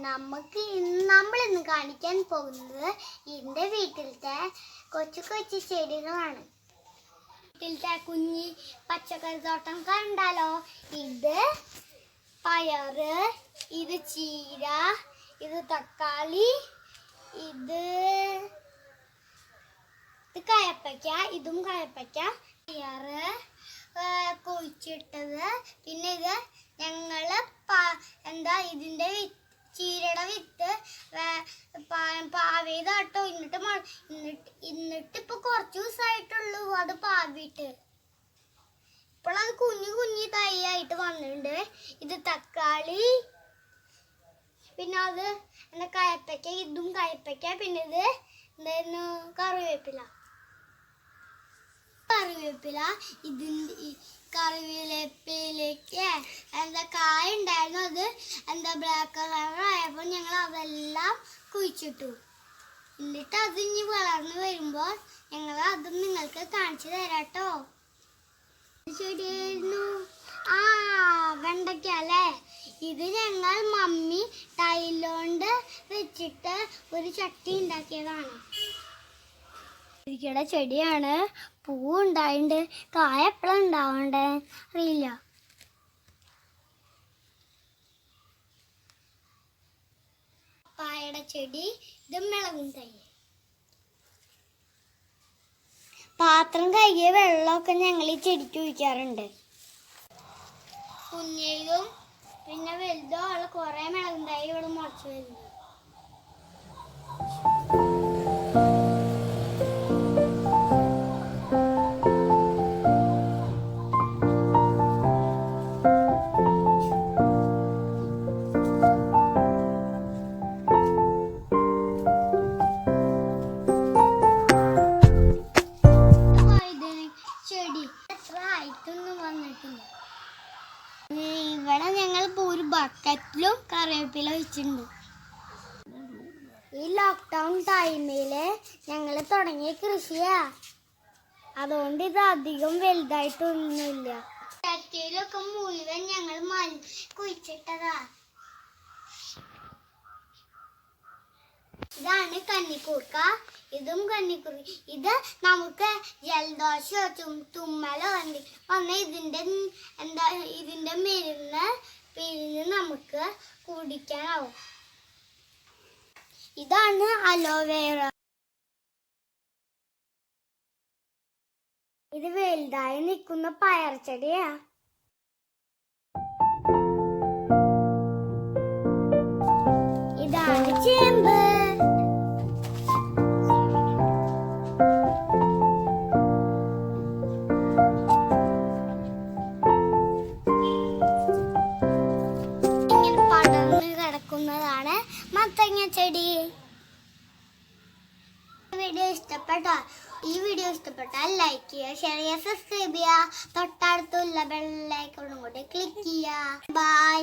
നമുക്ക് നമ്മൾ ഇന്ന് കാണിക്കാൻ പോകുന്നത് എന്റെ വീട്ടിലത്തെ കൊച്ചു കൊച്ചു ചെടികളാണ്. വീട്ടിലത്തെ കുഞ്ഞി പച്ചക്കറി തോട്ടം കണ്ടാലോ? ഇത് പയറ് ഇത് ചീര ഇത് തക്കാളി ഇത് ഇത് കയപ്പയ്ക്ക ഇതും കയപ്പയ്ക്ക പയറ് കുഴിച്ചിട്ടത് പിന്നെ ഇത് ഞങ്ങൾ എന്താ ഇതിന്റെ വി- ചീരയുടെ വിത്ത് വേ- പാ- പാവിയതാട്ടോ എന്നിട്ട് എന്നിട്ട് എന്നിട്ട് ഇപ്പൊ കുറച്ച് ദിവസമായിട്ടുള്ളൂ അത് പാവിട്ട്. ഇപ്പോഴത് കുഞ്ഞു കുഞ്ഞു തൈയായിട്ട് വന്നിട്ടുണ്ട്. ഇത് തക്കാളി പിന്നെ അത് എന്താ കയപ്പയ്ക്ക ഇതും കയപ്പയ്ക്ക പിന്നെ ഇത് എന്തായിരുന്നു? കറിവേപ്പില. കറിവേപ്പില ഇതിന്റെ കറിവേപ്പിലേക്ക് എന്താ കായ ഉണ്ടായിരുന്നു അത് എന്താ ബ്ലാക്ക് കളർ ആയപ്പോൾ ഞങ്ങൾ അതെല്ലാം കുഴിച്ചിട്ടു. എന്നിട്ട് അത് ഇനി വളർന്നു വരുമ്പോൾ ഞങ്ങൾ അതും നിങ്ങൾക്ക് കാണിച്ചു തരാട്ടോ. ശരിയായിരുന്നു ആ വെണ്ടയ്ക്ക അല്ലേ? ഇത് ഞങ്ങൾ മമ്മി ടൈലോണ്ട് വെച്ചിട്ട് ഒരു ചട്ടി ഉണ്ടാക്കിയതാണ്. ഇരിക്കയുടെ ചെടിയാണ്. പൂവ് ഉണ്ടായിട്ടുണ്ട് കായ എപ്പോഴാണ് ഉണ്ടാവണ്ടേ? അറിയില്ല. പായയുടെ ചെടി ഇതും മിളകും തൈ പാത്രം കഴുകിയ വെള്ളമൊക്കെ ഞങ്ങൾ ഈ ചെടിക്ക് ഒഴിക്കാറുണ്ട്. കുഞ്ഞയിലും പിന്നെ വലുതോ ആൾ കുറേ മിളകും തൈ ഇവിടെ മുളച്ചു വരുന്നു ബക്കറ്റിലും കറിവേപ്പില വെച്ചിട്ടുണ്ട് ഈ ലോക്ക്ഡൗൺ ടൈമിൽ ഞങ്ങൾ തുടങ്ങിയ കൃഷിയാ. അതുകൊണ്ട് ഇത് അധികം വലുതായിട്ടൊന്നുമില്ല. ചട്ടിയിലൊക്കെ മുഴുവൻ ഞങ്ങൾ മൽ കുഴിച്ചിട്ടതാ. ഇതാണ് കന്നിക്കൂർക്ക ഇതും കന്നിക്കൂർക്ക ഇത് നമുക്ക് ജലദോഷമോ തുമ്മലോ വന്നി വന്ന ഇതിന്റെ എന്താ ഇതിന്റെ മരുന്ന് പിഴിഞ്ഞ് നമുക്ക് കുടിക്കാനാവും. ഇതാണ് അലോവേറ ഇത് വലുതായി നിൽക്കുന്ന പയർ പടർന്ന് കിടക്കുന്നതാണ് മത്തങ്ങ ചെടി. വീഡിയോ ഇഷ്ടപ്പെട്ടോ ഈ വീഡിയോ ഇഷ്ടപ്പെട്ടാൽ ലൈക്ക് ചെയ്യുക ഷെയർ ചെയ്യുക സബ്സ്ക്രൈബ് ചെയ്യുക. തൊട്ടടുത്തുള്ള ബെല്ലൈക്കണും കൂടി ക്ലിക്ക് ചെയ്യുക. ബൈ